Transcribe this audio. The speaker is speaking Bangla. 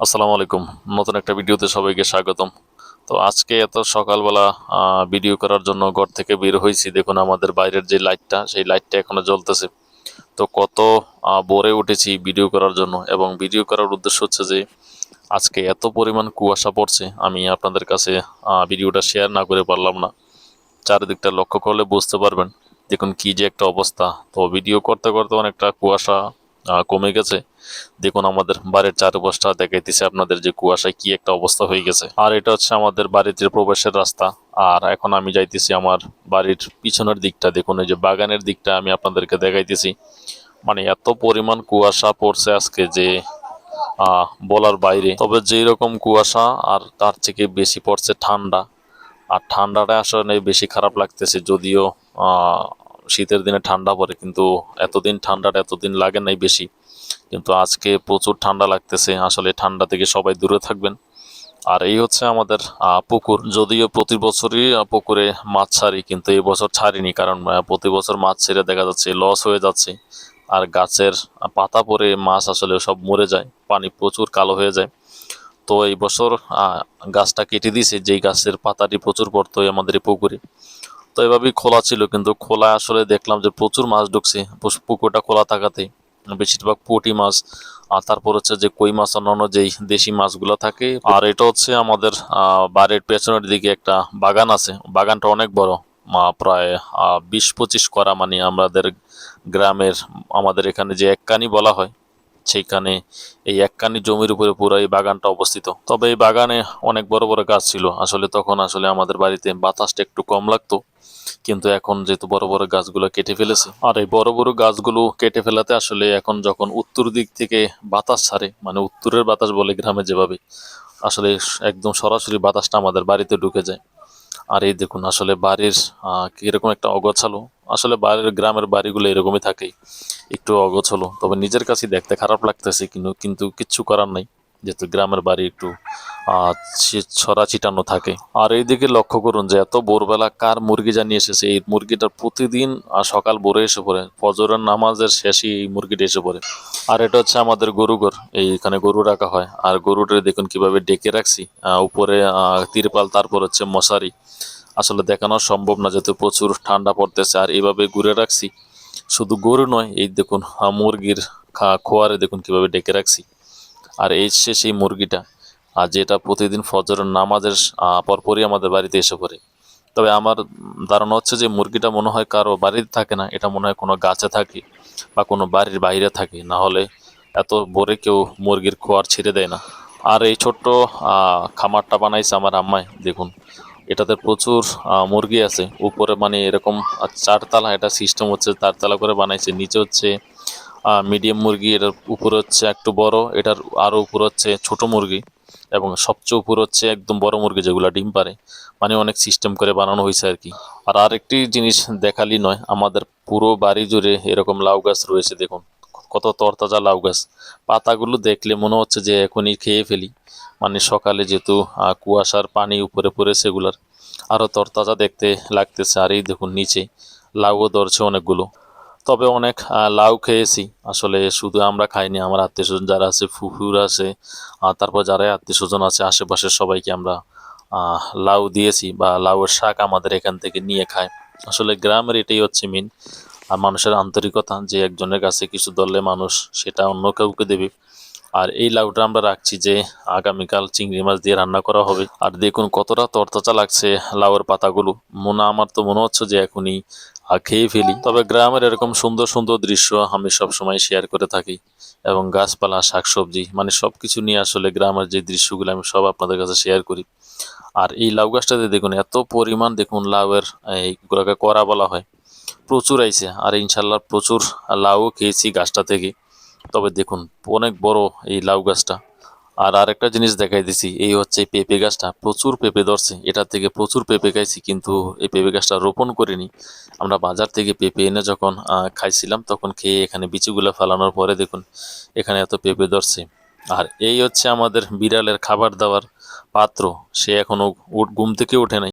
আসসালামু আলাইকুম। নতুন একটা ভিডিওতে সবাইকে স্বাগতম। তো আজকে এত সকালবেলা ভিডিও করার জন্য ঘর থেকে বের হয়েছি। দেখুন আমাদের বাইরের যে লাইটটা সেই লাইটটা এখনও জ্বলতেছে। তো কত ভোরে উঠেছি ভিডিও করার জন্য। এবং ভিডিও করার উদ্দেশ্য হচ্ছে যে, আজকে এত পরিমাণ কুয়াশা পড়ছে, আমি আপনাদের কাছে ভিডিওটা শেয়ার না করে পারলাম না। চারিদিকটা লক্ষ্য করলে বুঝতে পারবেন। দেখুন কি যে একটা অবস্থা। তো ভিডিও করতে করতে অনেকটা কুয়াশা কমে গেছে। দেখুন, আমাদের বাড়ির চারপাশটা দেখাইতেছে আপনাদের যে কুয়াশায় কি একটা অবস্থা হয়ে গেছে। আর এটা হচ্ছে আমাদের বাড়িতে প্রবেশের রাস্তা। আর এখন আমি যাইতেছি আমার বাড়ির পিছনের দিকটা। দেখুন, এই যে বাগানের দিকটা আমি আপনাদেরকে দেখাইতেছি। মানে এত পরিমাণ কুয়াশা পড়ছে আজকে যে বলার বাইরে। তবে যেই রকম কুয়াশা আর তার থেকে বেশি পড়ছে ঠান্ডা। আর ঠান্ডাটা আসলে বেশি খারাপ লাগতেছে। যদিও শীতের দিনে ঠান্ডা পড়ে, কিন্তু এতদিন ঠান্ডাটা এতদিন লাগে নাই বেশি। কিন্তু আজকে প্রচুর ঠান্ডা লাগতেছে, আসলে ঠান্ডা থেকে সবাই দূরে থাকবেন। আর এই হচ্ছে আমাদের পুকুর। যদিও প্রতি বছরই পুকুরে মাছ ছাড়ি, কিন্তু এই বছর ছাড়িনি, কারণ প্রতি বছর মাছ ছেড়ে দেখা যাচ্ছে, লস হয়ে যাচ্ছে। আর গাছের পাতা পরে মাছ আসলে সব মরে যায়, পানি প্রচুর কালো হয়ে যায়। তো এই বছর গাছটা কেটে দিয়েছে, যেই গাছের পাতাটি প্রচুর পড়তো আমাদের এই পুকুরে। তো এভাবেই খোলা ছিল, কিন্তু খোলা আসলে দেখলাম যে প্রচুর মাছ ঢুকছে পুকুরটা খোলা থাকাতে বেশিরভাগ পুঁটি মাছ, আর তারপর হচ্ছে যে কই মাছ অন্যান্য যেই দেশি মাছগুলো থাকে। আর এটা হচ্ছে আমাদের বাড়ির পেছনের দিকে একটা বাগান আছে, বাগানটা অনেক বড় প্রায় বিশ পঁচিশ করা মানে আমাদের গ্রামের, আমাদের এখানে যে এককানি বলা হয় সেইখানে এই একখানি জমির উপরে পুরো এই বাগানটা অবস্থিত। তবে এই বাগানে অনেক বড় বড় গাছ ছিল। আসলে তখন আসলে আমাদের বাড়িতে বাতাসটা একটু কম লাগতো। কিন্তু এখন যেহেতু বড় বড় গাছগুলো কেটে ফেলেছে, আর এই বড় বড় গাছগুলো কেটে ফেলাতে আসলে এখন যখন উত্তর দিক থেকে বাতাস ছাড়ে মানে উত্তরের বাতাস বলে গ্রামে যেভাবে, আসলে একদম সরাসরি বাতাসটা আমাদের বাড়িতে ঢুকে যায়। আর এই দেখুন, আসলে বাড়ির এরকম একটা অগোছালো। আসলে বাড়ির, গ্রামের বাড়িগুলো এরকমই থাকে। একটু অগোছালো। তবে নিজের কাছে দেখতে খারাপ লাগতেছে কিন্তু কিন্তু কিচ্ছু করার নাই। যেহেতু গ্রামের বাড়ি একটু ছড়া ছিটানো থাকে। আর এইদিকে লক্ষ্য করুন যে এত ভোরবেলা কার মুরগি জানিয়ে এসেছে এই মুরগিটা প্রতিদিন আহ, সকাল ভোরে এসে পড়ে ফজরের নামাজের শেষে এই মুরগিটা এসে পড়ে। আর এটা হচ্ছে আমাদের গরু ঘর এইখানে গরু রাখা হয়। আর গরুটা দেখুন কীভাবে ডেকে রাখছি উপরে তিরপাল তারপর হচ্ছে মশারি। আসলে দেখানো সম্ভব না যেহেতু প্রচুর ঠান্ডা পড়তেছে আর এইভাবে ঘুরে রাখছি। শুধু গরু নয় এই দেখুন মুরগির খোয়ারে দেখুন কীভাবে ডেকে রাখছি। আর এই সে সেই মুরগিটা, আর যেটা প্রতিদিন ফজরের নামাজের পরপরই আমাদের বাড়িতে এসে পড়ে। তবে আমার ধারণা হচ্ছে যে মুরগিটা মনে হয় কারও বাড়িতে থাকে না, এটা মনে হয় কোনো গাছে থাকে বা কোনো বাড়ির বাইরে থাকে, না হলে এত ভোরে কেউ মুরগির খোয়ার ছেড়ে দেয় না। আর এই ছোট্ট খামারটা বানাইছে আমার আম্মাই, দেখুন। এটাতে প্রচুর মুরগি আছে। উপরে মানে এরকম চারতলা, এটা সিস্টেম হচ্ছে চারতলা করে বানাইছে, নিচে হচ্ছে মিডিয়াম মুরগি, এটার উপর হচ্ছে একটু বড়, এটার আরও উপর হচ্ছে ছোট মুরগি, এবং সবচেয়ে উপর হচ্ছে একদম বড় মুরগি যেগুলো ডিম পারে। মানে অনেক সিস্টেম করে বানানো হয়েছে আর কি আর আরেকটি জিনিস দেখালি নয়, আমাদের পুরো বাড়ি জুড়ে এরকম লাউ গাছ রয়েছে, দেখুন, কত তরতাজা লাউ গাছ। পাতাগুলো দেখলে মনে হচ্ছে যে এখনই খেয়ে ফেলি। মানে সকালে যেহেতু কুয়াশার পানি উপরে পড়েছে এগুলার আরও তরতাজা দেখতে লাগতেছে। আর এই দেখুন, নিচে লাউও ধরছে অনেকগুলো। তবে অনেক লাউ খেয়েছি। আসলে শুধু আমরা খাইনি, আমার আত্মীয় স্বজন যারা আছে, ফুফুর আছে তারপর যারা আত্মীয় স্বজন আছে, আশেপাশের সবাইকে আমরা লাউ দিয়েছি বা লাউয়ের শাক আমাদের এখান থেকে নিয়ে খায়। আসলে গ্রামের এটাই হচ্ছে মিন আর মানুষের আন্তরিকতা, যে একজনের কাছে কিছু দলে মানুষ সেটা অন্য কাউকে দেবে। আর এই লাউটা আমরা রাখছি যে আগামীকাল চিংড়ি মাছ দিয়ে রান্না করা হবে। আর দেখুন কতটা তরতাজা লাগছে লাউয়ের পাতাগুলো। মনে, আমার তো মনে হচ্ছে যে এখনই খেয়ে ফেলি। তবে গ্রামের এরকম সুন্দর সুন্দর দৃশ্য আমি সব সময় শেয়ার করে থাকি। এবং গাছপালা, শাকসবজি মানে সব কিছু নিয়ে আসলে গ্রামের যে দৃশ্যগুলো আমি সব আপনাদের কাছে শেয়ার করি। আর এই লাউ গাছটাতে দেখুন, এত পরিমাণ দেখুন লাউয়ের এইগুলোকে করা বলা হয়। প্রচুর আইছে। আর ইনশাল্লাহ প্রচুর লাউও খেয়েছি গাছটা থেকে। তবে দেখুন, অনেক বড় এই লাউ গাছটা। আর আরেকটা জিনিস দেখাই দিছি, এই হচ্ছে পেঁপে গাছটা। প্রচুর পেঁপে ধরছে, এটা থেকে প্রচুর পেঁপে খাইছি, কিন্তু এই পেঁপে গাছটা রোপণ করিনি। আমরা বাজার থেকে পেঁপে এনে যখন খাইছিলাম, তখন খেয়ে এখানে বিচিগুলো ফেলানোর পরে দেখুন, এখানে এত পেঁপে ধরছে। আর এই হচ্ছে আমাদের বিড়ালের খাবার দাবার পাত্র, সে এখনও উঠ ঘুম থেকে ওঠে নাই।